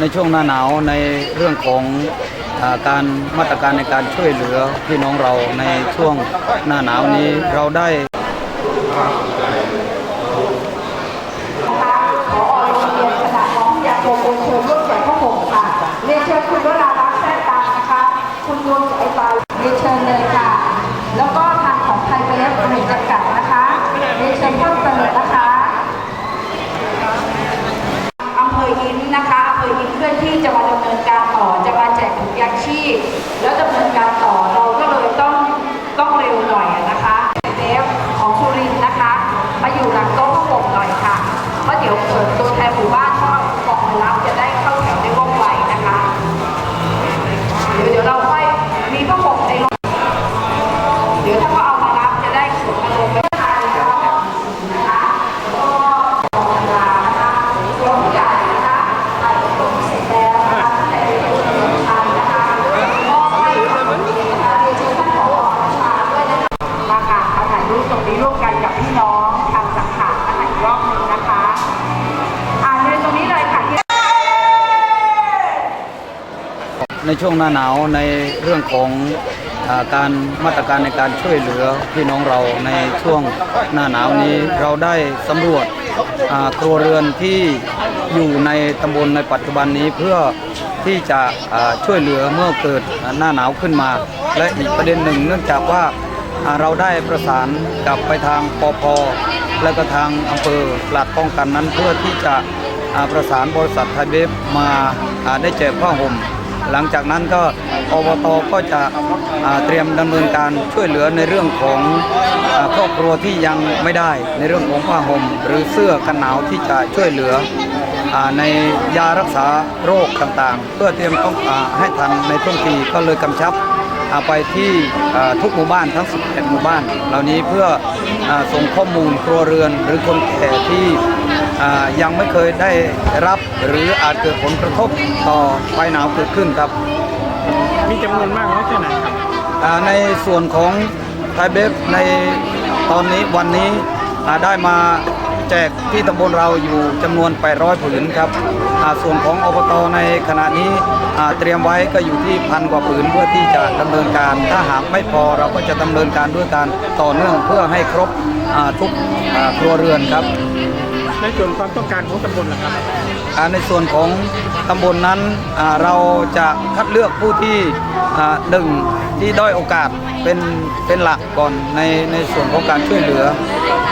ในช่วงหน้าหนาวในเรื่องของอาการมาตรการในการช่วยเหลือพี่น้องเราในช่วงหน้าหนาวนี้เราได้ขอโรง จะมาดำเนินการต่อ จะมาแจกถุงยางชีพแล้วดำเนินการต่อเราก็เลยต้องต้องเร็วหน่อยนะ พี่น้องทางสังขารนะคะอีกรอบหนึงนะคะอ่าเดินตรงนี้เลยค่ะที่ในช่วงหน้าหนาวในเรื่องของอาการมาตรการในการช่วยเหลือพี่น้องเราในช่วงหน้าหนาวนี้เราได้สำรวจอ่าครัวเรือนที่อยู่ในตำบลในปัจจุบันนี้เพื่อที่จะอ่าช่วยเหลือเมื่อเกิดหน้าหนาวขึ้นมา และอีกประเด็นหนึ่งเนื่องจากว่า เราได้ประสานกับไปทางปพและก็ทางอำเภอหลัดป้องกันนั้นเพื่อที่จะประสานบริษัทไทยเบฟมาได้แจกผ้าห่ม หลังจากนั้นก็อบตก็จะเตรียมดำเนินการช่วยเหลือในเรื่องของครอบครัวที่ยังไม่ได้ในเรื่องของผ้าห่ม หรือเสื้อกันหนาวที่จะช่วยเหลือในยารักษาโรคต่างๆ เพื่อเตรียมต้องให้ทันในช่วงทีก็เลยกำชับ อ่าไปที่อ่าทุกหมู่บ้านทั้ง 11 หมู่บ้าน เหล่านี้เพื่ออาส่งข้อมูลครัวเรือนหรือคนแก่ที่อ่ายังไม่เคยได้รับหรืออาจเกิดผลกระทบต่อไฟหนาวเกิดขึ้นครับ มีจำนวนมากน้อยแค่ไหนครับอ่าในส่วนของไทยเบฟในตอนนี้วันนี้อ่าได้มาแจกที่ตำบลเราอยู่จำนวน 800 ผืนครับอ่าส่วนของอบตในขณะนี้อ่าเตรียมไว้ก็อยู่ที่พันกว่าผืนเพื่อที่จะดำเนินการ ถ้าหากไม่พอเราก็จะดำเนินการด้วยการต่อเนื่องเพื่อให้ครบอ่าทุกอ่าครัวเรือนครับในส่วนความต้องการของตำบลล่ะครับอ่าในส่วนของตำบลนั้นอ่าเราจะคัดเลือกผู้ที่อ่าหนึ่ง ที่ด้อยโอกาสเป็นเป็นหลักก่อนในในส่วนของการช่วยเหลือ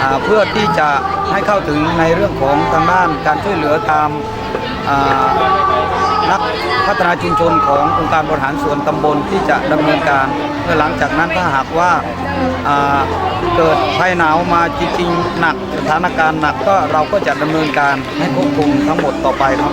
อเพื่อที่จะให้เข้าถึงในเรื่องของทางด้านการช่วยเหลือตามนักพัฒนาชุมชนขององค์การบริหารส่วนตำบลที่จะดำเนินการเมื่อหลังจากนั้นถ้าหากว่าอ่าเกิดภัยหนาวมาจริงๆหนักสถานการณ์หนักก็เราก็จะดำเนินการให้ควบคุมทั้งหมดต่อไปครับ